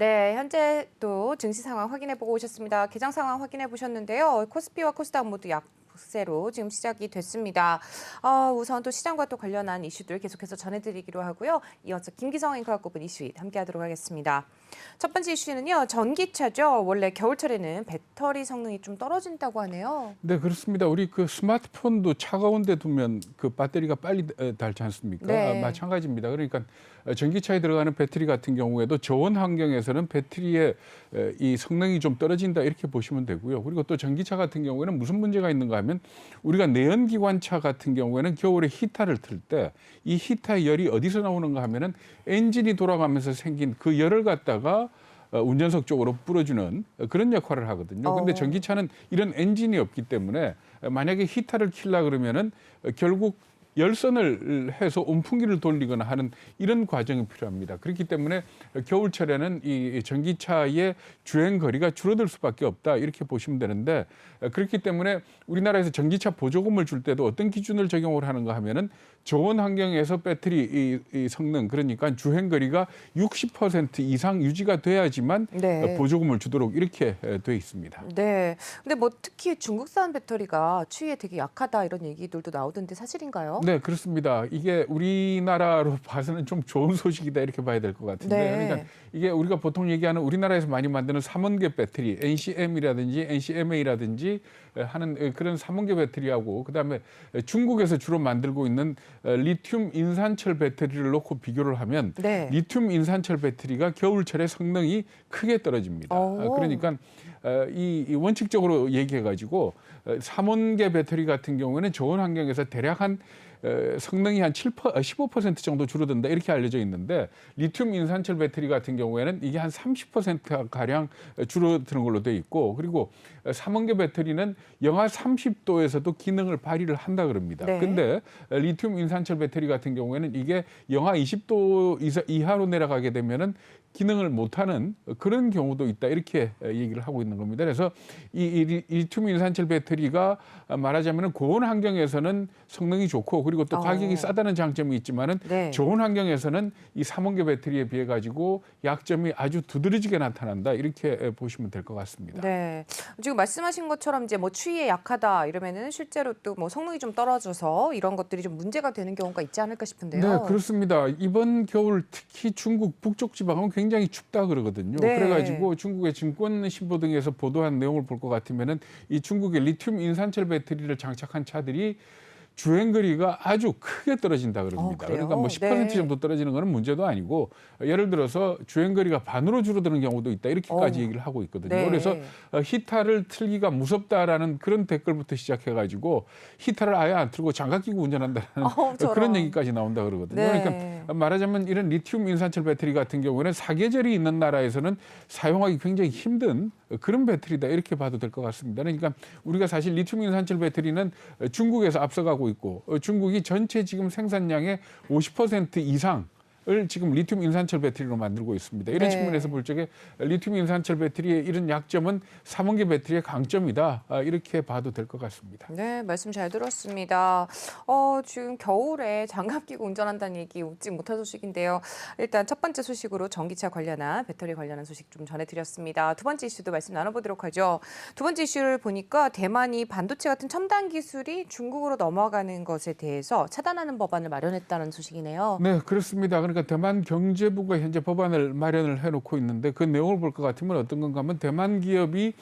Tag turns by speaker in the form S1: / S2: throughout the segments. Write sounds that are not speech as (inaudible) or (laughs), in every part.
S1: 네, 현재 또 증시 상황 확인해 보고 오셨습니다. 개장 상황 확인해 보셨는데요. 코스피와 코스닥 모두 약 세로 지금 시작이 됐습니다. 어, 우선 또 시장과 또 관련한 이슈들 계속해서 전해드리기로 하고요. 이어서 김기성 앵커가 꼽은 이슈 함께하도록 하겠습니다. 첫 번째 이슈는요, 전기차죠. 원래 겨울철에는 배터리 성능이 좀 떨어진다고 하네요.
S2: 네 그렇습니다. 우리 그 스마트폰도 차가운 데 두면 그 배터리가 빨리 에, 닳지 않습니까?
S1: 네.
S2: 아, 마찬가지입니다. 그러니까 어, 전기차에 들어가는 배터리 같은 경우에도 저온 환경에서는 배터리의 에, 이 성능이 좀 떨어진다 이렇게 보시면 되고요. 그리고 또 전기차 같은 경우에는 무슨 문제가 있는가 하면 우리가 내연기관차 같은 경우에는 겨울에 히터를 틀 때 이 히터의 열이 어디서 나오는가 하면은 엔진이 돌아가면서 생긴 그 열을 갖다가 어, 운전석 쪽으로 뿌려주는 그런 역할을 하거든요. 근데
S1: 어.
S2: 전기차는 이런 엔진이 없기 때문에 만약에 히터를 킬라 그러면은 결국 열선을 해서 온풍기를 돌리거나 하는 이런 과정이 필요합니다. 그렇기 때문에 겨울철에는 이 전기차의 주행 거리가 줄어들 수밖에 없다 이렇게 보시면 되는데 그렇기 때문에 우리나라에서 전기차 보조금을 줄 때도 어떤 기준을 적용을 하는가 하면은 저온 환경에서 배터리 이, 이 성능 그러니까 주행 거리가 60% 이상 유지가 돼야지만
S1: 네.
S2: 보조금을 주도록 이렇게 돼 있습니다.
S1: 네. 근데 뭐 특히 중국산 배터리가 추위에 되게 약하다 이런 얘기들도 나오던데 사실인가요?
S2: 네, 그렇습니다. 이게 우리나라로 (laughs) 봐서는 좀 좋은 소식이다 이렇게 봐야 될 것 같은데,
S1: 네.
S2: 그러니까 이게 우리가 보통 얘기하는 우리나라에서 많이 만드는 삼원계 배터리, NCM이라든지 NCMA라든지 하는 그런 삼원계 배터리하고 그다음에 중국에서 주로 만들고 있는 리튬 인산철 배터리를 놓고 비교를 하면
S1: 네.
S2: 리튬 인산철 배터리가 겨울철에 성능이 크게 떨어집니다.
S1: 오.
S2: 그러니까 어, 이, 이 원칙적으로 얘기해 가지고 어, 삼원계 배터리 같은 경우에는 좋은 환경에서 대략 한 어, 성능이 한 7, 15% 정도 줄어든다 이렇게 알려져 있는데 리튬 인산철 배터리 같은 경우에는 이게 한 30% 가량 줄어드는 걸로 돼 있고 그리고 삼원계 배터리는 영하 30도에서도 기능을 발휘를 한다 그럽니다.
S1: 네.
S2: 근데 리튬 인산철 배터리 같은 경우에는 이게 영하 20도 이사, 이하로 내려가게 되면은 기능을 못하는 그런 경우도 있다 이렇게 얘기를 하고 있는 겁니다. 그래서 이, 이 리- 리튬 인산철 배터리가 말하자면 고온 환경에서는 성능이 좋고 그리고 또
S1: 어.
S2: 가격이 싸다는 장점이 있지만은
S1: 네.
S2: 좋은 환경에서는 이 삼원계 배터리에 비해 가지고 약점이 아주 두드러지게 나타난다 이렇게 보시면 될 것 같습니다.
S1: 네. 지금 말씀하신 것처럼 이제 뭐 추위에 약하다 이러면은 실제로 또 뭐 성능이 좀 떨어져서 이런 것들이 좀 문제가 되는 경우가 있지 않을까 싶은데요.
S2: 네, 그렇습니다. 이번 겨울 특히 중국 북쪽 지방은 굉장히 춥다 그러거든요.
S1: 네.
S2: 그래가지고 중국의 증권 신보 등에서 보도한 내용을 볼 것 같으면은 이 중국의 리튬 인산철 배터리를 장착한 차들이 주행 거리가 아주 크게 떨어진다 그럽니다.
S1: 어?
S2: 그러니까 뭐 10%
S1: 네.
S2: 정도 떨어지는 거는 문제도 아니고 예를 들어서 주행 거리가 반으로 줄어드는 경우도 있다 이렇게까지
S1: 어.
S2: 얘기를 하고 있거든요.
S1: 네.
S2: 그래서 어, 히타를 틀기가 무섭다라는 그런 댓글부터 시작해 가지고 히타를 아예 안 틀고 장갑 끼고 운전한다는
S1: 어.
S2: 그런 얘기까지 나온다 그러거든요.
S1: 네.
S2: 그러니까 말하자면 이런 리튬 인산철 배터리 같은 경우는 사계절이 있는 나라에서는 사용하기 굉장히 힘든 그런 배터리다 이렇게 봐도 될 것 같습니다. 그러니까 우리가 사실 리튬 인산철 배터리는 중국에서 앞서가고 있고 어, 중국이 전체 지금 생산량의 50% 이상 을 지금 리튬 인산철 배터리로 만들고 있습니다. 이런
S1: 네.
S2: 측면에서 볼 적에 리튬 인산철 배터리의 이런 약점은 삼원계 배터리의 강점이다. 아, 이렇게 봐도 될 것 같습니다.
S1: 네, 말씀 잘 들었습니다. 어, 지금 겨울에 장갑 끼고 운전한다는 얘기 웃지 못할 소식인데요. 일단 첫 번째 소식으로 전기차 관련한 배터리 관련한 소식 좀 전해드렸습니다. 두 번째 이슈도 말씀 나눠보도록 하죠. 두 번째 이슈를 보니까 대만이 반도체 같은 첨단 기술이 중국으로 넘어가는 것에 대해서 차단하는 법안을 마련했다는 소식이네요.
S2: 네, 그렇습니다. 그러니까 대만 경제부가 현재 법안을 마련을 해놓고 있는데 그 내용을 볼 것 같으면 어떤 건가 하면 대만 기업이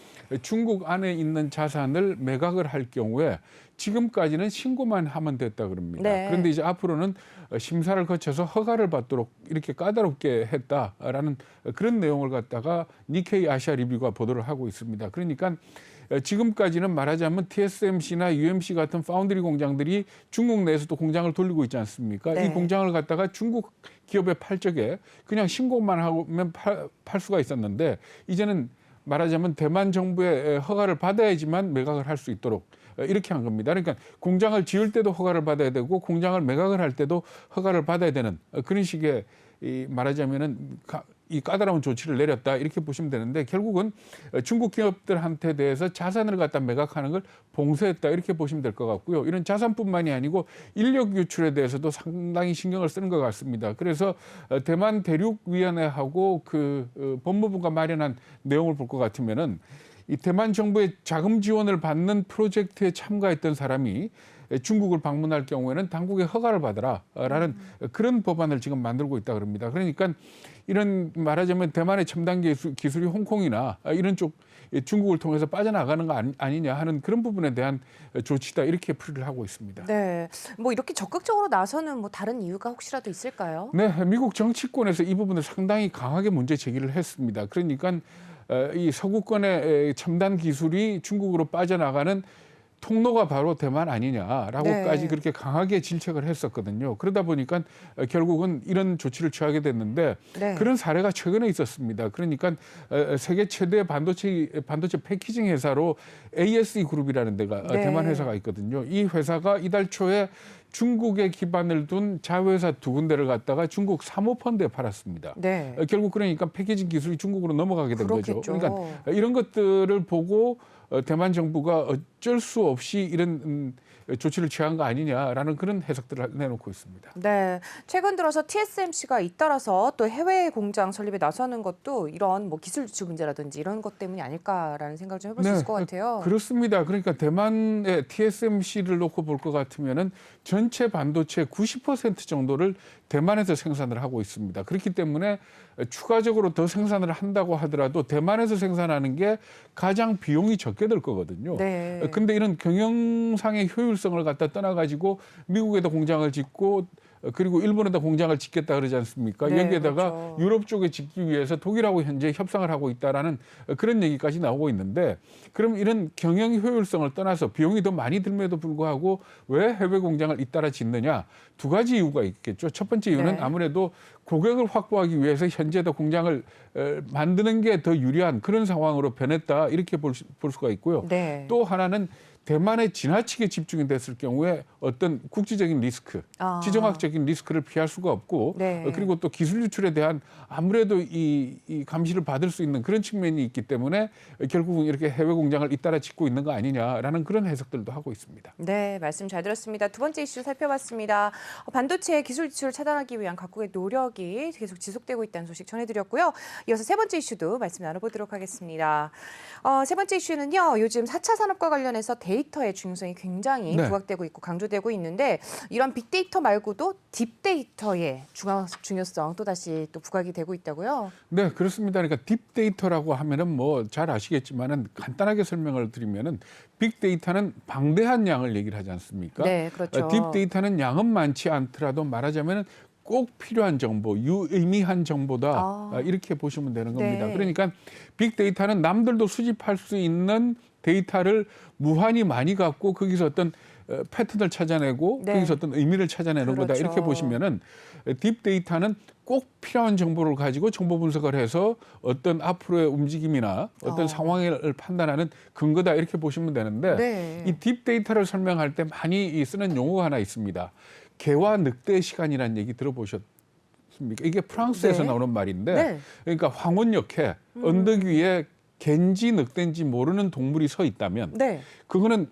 S2: 중국 안에 있는 자산을 매각을 할 경우에 지금까지는 신고만 하면 됐다 그럽니다.
S1: 네.
S2: 그런데 이제 앞으로는 심사를 거쳐서 허가를 받도록 이렇게 까다롭게 했다라는 그런 내용을 갖다가 니케이 아시아 리뷰가 보도를 하고 있습니다. 그러니까 지금까지는 말하자면 TSMC나 UMC 같은 파운드리 공장들이 중국 내에서도 공장을 돌리고 있지 않습니까?
S1: 네.
S2: 이 공장을 갖다가 중국 기업에 팔 적에 그냥 신고만 하면 팔, 팔 수가 있었는데 이제는 말하자면 대만 정부의 허가를 받아야지만 매각을 할 수 있도록 이렇게 한 겁니다. 그러니까 공장을 지을 때도 허가를 받아야 되고 공장을 매각을 할 때도 허가를 받아야 되는 그런 식의 이 말하자면은 가- 이 까다로운 조치를 내렸다 이렇게 보시면 되는데 결국은 중국 기업들한테 대해서 자산을 갖다 매각하는 걸 봉쇄했다 이렇게 보시면 될 것 같고요. 이런 자산뿐만이 아니고 인력 유출에 대해서도 상당히 신경을 쓰는 것 같습니다. 그래서 어, 대만 대륙위원회하고 그 어, 법무부가 마련한 내용을 볼 것 같으면은 이 대만 정부의 자금 지원을 받는 프로젝트에 참가했던 사람이 중국을 방문할 경우에는 당국의 허가를 받으라라는 그런 법안을 지금 만들고 있다 그럽니다. 그러니까 이런 말하자면 대만의 첨단 기술, 기술이 홍콩이나 이런 쪽 중국을 통해서 빠져나가는 거 아니- 아니 냐 하는 그런 부분에 대한 조치다 이렇게 풀이를 하고 있습니다.
S1: 네. 뭐 이렇게 적극적으로 나서는 뭐 다른 이유가 혹시라도 있을까요?
S2: 네, 미국 정치권에서 이 부분을 상당히 강하게 문제 제기를 했습니다. 그러니까 어, 이 서구권의 에, 첨단 기술이 중국으로 빠져나가는 통로가 바로 대만 아니냐라고까지
S1: 네.
S2: 그렇게 강하게 질책을 했었거든요. 그러다 보니까 어, 결국은 이런 조치를 취하게 됐는데
S1: 네.
S2: 그런 사례가 최근에 있었습니다. 그러니까 어, 세계 최대 반도체 반도체 패키징 회사로 ASE 그룹이라는 데가 어,
S1: 네.
S2: 대만 회사가 있거든요. 이 회사가 이달 초에 중국에 기반을 둔 자회사 두 군데를 갖다가 중국 사모펀드에 팔았습니다.
S1: 네.
S2: 어, 결국 그러니까 패키징 기술이 중국으로 넘어가게 된
S1: 그렇겠죠.
S2: 거죠. 그러니까 이런 것들을 보고 어, 대만 정부가 어쩔 수 없이 이런 음, 조치를 취한 거 아니냐라는 그런 해석들을 내놓고 있습니다.
S1: 네, 최근 들어서 TSMC가 잇따라서 또 해외 공장 설립에 나서는 것도 이런 뭐 기술 유출 문제라든지 이런 것 때문이 아닐까라는 생각을 좀 해볼 수
S2: 네,
S1: 있을 것 같아요.
S2: 그렇습니다. 그러니까 대만의 TSMC를 놓고 볼 것 같으면은 전체 반도체 90% 정도를 대만에서 생산을 하고 있습니다. 그렇기 때문에 추가적으로 더 생산을 한다고 하더라도 대만에서 생산하는 게 가장 비용이 적 게들 거거든요.
S1: 네.
S2: 근데 이런 경영상의 효율성을 갖다 떠나가지고 미국에다 공장을 짓고 어, 그리고 일본에다 공장을 짓겠다 그러지 않습니까?
S1: 네,
S2: 여기에다가
S1: 그렇죠.
S2: 유럽 쪽에 짓기 위해서 독일하고 현재 협상을 하고 있다라는 어, 그런 얘기까지 나오고 있는데 그럼 이런 경영 효율성을 떠나서 비용이 더 많이 들면에도 불구하고 왜 해외 공장을 잇따라 짓느냐 두 가지 이유가 있겠죠. 첫 번째 이유는
S1: 네.
S2: 아무래도 고객을 확보하기 위해서 현재도 공장을 어, 만드는 게 더 유리한 그런 상황으로 변했다 이렇게 볼, 수, 볼 수가 있고요.
S1: 네.
S2: 또 하나는 대만에 지나치게 집중이 됐을 경우에 어떤 국지적인 리스크,
S1: 아.
S2: 지정학적인 리스크를 피할 수가 없고
S1: 네.
S2: 어, 그리고 또 기술 유출에 대한 아무래도 이, 이 감시를 받을 수 있는 그런 측면이 있기 때문에 결국은 이렇게 해외 공장을 잇따라 짓고 있는 거 아니냐라는 그런 해석들도 하고 있습니다.
S1: 네, 말씀 잘 들었습니다. 두 번째 이슈 살펴봤습니다. 어, 반도체 기술 유출을 차단하기 위한 각국의 노력이 계속 지속되고 있다는 소식 전해드렸고요. 이어서 세 번째 이슈도 말씀 나눠보도록 하겠습니다. 어, 세 번째 이슈는요. 요즘 4차 산업과 관련해서 데이터의 중요성이 굉장히
S2: 네.
S1: 부각되고 있고 강조되고 있는데 이런 빅데이터 말고도 딥데이터의 중요, 중요성 또 다시 또 부각이 되고 있다고요.
S2: 네, 그렇습니다. 그러니까 딥데이터라고 하면은 뭐 잘 아시겠지만은 간단하게 설명을 드리면은 빅데이터는 방대한 양을 얘기를 하지 않습니까?
S1: 네, 그렇죠.
S2: 어, 딥데이터는 양은 많지 않더라도 말하자면 꼭 필요한 정보, 유의미한 정보다
S1: 아.
S2: 아, 이렇게 보시면 되는 겁니다.
S1: 네.
S2: 그러니까 빅데이터는 남들도 수집할 수 있는 데이터를 무한히 많이 갖고 거기서 어떤 어, 패턴을 찾아내고
S1: 네.
S2: 거기서 어떤 의미를 찾아내는 거다
S1: 그렇죠.
S2: 이렇게 보시면은 딥 데이터는 꼭 필요한 정보를 가지고 정보 분석을 해서 어떤 앞으로의 움직임이나 어떤
S1: 어.
S2: 상황을 판단하는 근거다 이렇게 보시면 되는데
S1: 네.
S2: 이 딥 데이터를 설명할 때 많이 이 쓰는 용어가 하나 있습니다. 개와 늑대 시간이라는 얘기 들어보셨습니까? 이게 프랑스에서
S1: 네.
S2: 나오는 말인데
S1: 네.
S2: 그러니까 황혼역에 언덕 위에 갠지 늑대인지 모르는 동물이 서 있다면
S1: 네.
S2: 그거는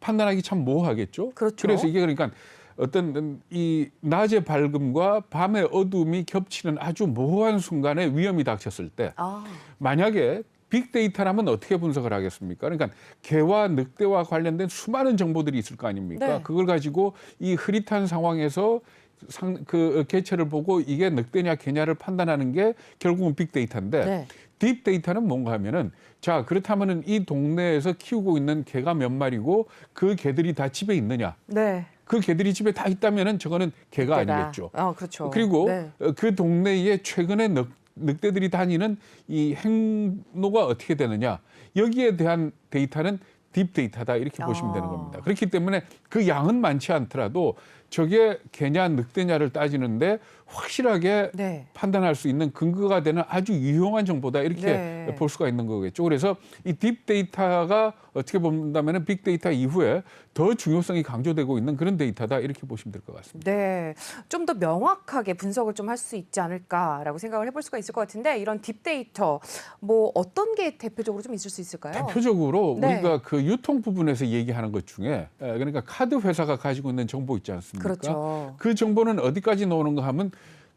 S2: 판단하기 참 모호하겠죠.
S1: 그렇죠.
S2: 래서 이게 그러니까 어떤 이 낮의 밝음과 밤의 어둠이 겹치는 아주 모호한 순간에 위험이 닥쳤을 때
S1: 아,
S2: 만약에 빅데이터라면 어떻게 분석을 하겠습니까? 그러니까 개와 늑대와 관련된 수많은 정보들이 있을 거 아닙니까?
S1: 네.
S2: 그걸 가지고 이 흐릿한 상황에서 상, 그 개체를 보고 이게 늑대냐 개냐를 판단하는 게 결국은 빅데이터인데
S1: 네.
S2: 딥데이터는 뭔가 하면은 자 그렇다면은 이 동네에서 키우고 있는 개가 몇 마리고 그 개들이 다 집에 있느냐?
S1: 네.
S2: 그 개들이 집에 다 있다면은 저거는 개가
S1: 늑대다.
S2: 아니겠죠.
S1: 어, 그렇죠.
S2: 그리고
S1: 네.
S2: 어, 그 동네에 최근에 늑, 늑대들이 다니는 이 행로가 어떻게 되느냐 여기에 대한 데이터는 딥데이터다 이렇게 보시면 되는
S1: 아.
S2: 겁니다. 그렇기 때문에 그 양은 많지 않더라도 저게 개냐 늑대냐를 따지는데 확실하게
S1: 네.
S2: 판단할 수 있는 근거가 되는 아주 유용한 정보다 이렇게
S1: 네.
S2: 볼 수가 있는 거겠죠. 그래서 이 딥데이터가 어떻게 본다면 빅데이터 이후에 더 중요성이 강조되고 있는 그런 데이터다 이렇게 보시면 될 것 같습니다.
S1: 네, 좀 더 명확하게 분석을 좀 할 수 있지 않을까라고 생각을 해볼 수가 있을 것 같은데 이런 딥데이터 뭐 어떤 게 대표적으로 좀 있을 수 있을까요?
S2: 대표적으로
S1: 네.
S2: 우리가 그 유통 부분에서 얘기하는 것 중에 에, 그러니까 카드 회사가 가지고 있는 정보 있지 않습니까?
S1: 그렇죠.
S2: 그 정보는 어디까지 나오는가 하면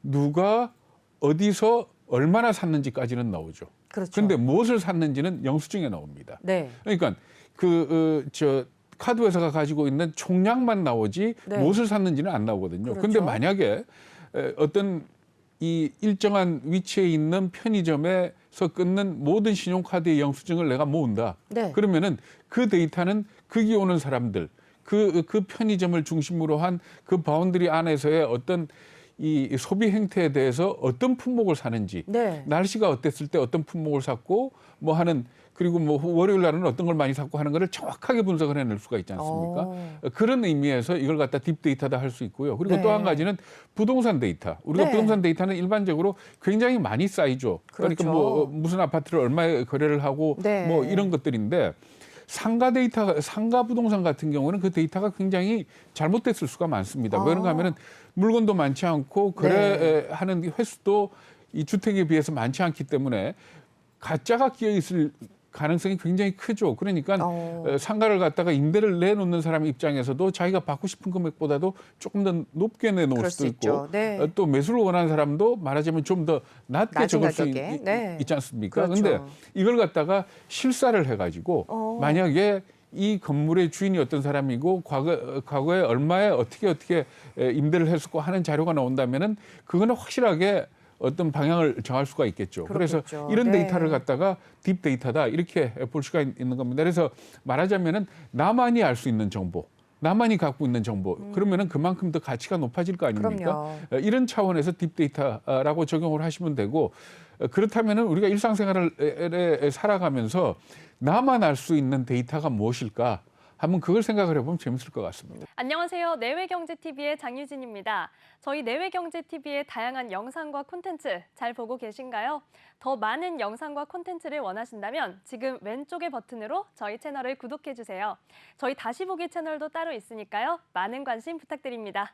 S2: 누가 어디서 얼마나 샀는지까지는 나오죠.
S1: 그렇죠.
S2: 근데 무엇을 샀는지는 영수증에 나옵니다.
S1: 네,
S2: 그러니까 그저 카드 회사가 가지고 있는 총량만 나오지
S1: 네.
S2: 무엇을 샀는지는 안 나오거든요.
S1: 그렇죠.
S2: 근데 만약에 에, 어떤 이 일정한 위치에 있는 편의점에서 끊는 모든 신용카드의 영수증을 내가 모은다.
S1: 네.
S2: 그러면은 그 데이터는 거기 오는 사람들 그, 그 편의점을 중심으로 한 그 바운드리 안에서의 어떤 이 소비 행태에 대해서 어떤 품목을 사는지
S1: 네.
S2: 날씨가 어땠을 때 어떤 품목을 샀고 뭐 하는 그리고 뭐 월요일 날은 어떤 걸 많이 샀고 하는 거를 정확하게 분석을 해낼 수가 있지 않습니까?
S1: 어.
S2: 그런 의미에서 이걸 갖다 딥데이터다 할 수 있고요. 그리고
S1: 네.
S2: 또한 가지는 부동산 데이터. 우리가
S1: 네.
S2: 부동산 데이터는 일반적으로 굉장히 많이 쌓이죠. 그러니까
S1: 그렇죠.
S2: 뭐 무슨 아파트를 얼마에 거래를 하고
S1: 네.
S2: 뭐 이런 것들인데 상가 데이터, 상가 부동산 같은 경우는 그 데이터가 굉장히 잘못됐을 수가 많습니다.
S1: 아.
S2: 왜 그런가 하면은 물건도 많지 않고
S1: 네.
S2: 거래하는 횟수도 이 주택에 비해서 많지 않기 때문에 가짜가 끼어 있을 가능성이 굉장히 크죠. 그러니까
S1: 어.
S2: 어, 상가를 갖다가 임대를 내놓는 사람 입장에서도 자기가 받고 싶은 금액보다도 조금 더 높게 내놓을 수도
S1: 수
S2: 있고.
S1: 네.
S2: 어, 또 매수를 원하는 사람도 말하자면 좀 더 낮게 적을 수. 있,
S1: 네.
S2: 있지 않습니까?
S1: 그렇죠.
S2: 근데 이걸 갖다가 실사를 해가지고
S1: 어.
S2: 만약에 이 건물의 주인이 어떤 사람이고 과거 어, 과거에 얼마에 어떻게 어떻게 에, 임대를 했었고 하는 자료가 나온다면은 그거는 확실하게 어떤 방향을 정할 수가 있겠죠. 그래서
S1: 그렇겠죠.
S2: 이런
S1: 네.
S2: 데이터를 갖다가 딥 데이터다 이렇게 볼 수가 있- 있는 겁니다. 그래서 말하자면은 나만이 알 수 있는 정보, 나만이 갖고 있는 정보, 그러면은 그만큼 더 가치가 높아질 거 아닙니까?
S1: 음. 그럼요.
S2: 어, 이런 차원에서 딥데이터라고 적용을 하시면 되고 어, 그렇다면은 우리가 일상생활에 살아가면서 나만 알 수 있는 데이터가 무엇일까? 한번 그걸 생각을 해보면 재밌을 것 같습니다.
S3: 안녕하세요. 내외경제TV의 장유진입니다. 저희 내외경제TV의 다양한 영상과 콘텐츠 잘 보고 계신가요? 더 많은 영상과 콘텐츠를 원하신다면 지금 왼쪽의 버튼으로 저희 채널을 구독해주세요. 저희 다시 보기 채널도 따로 있으니까요. 많은 관심 부탁드립니다.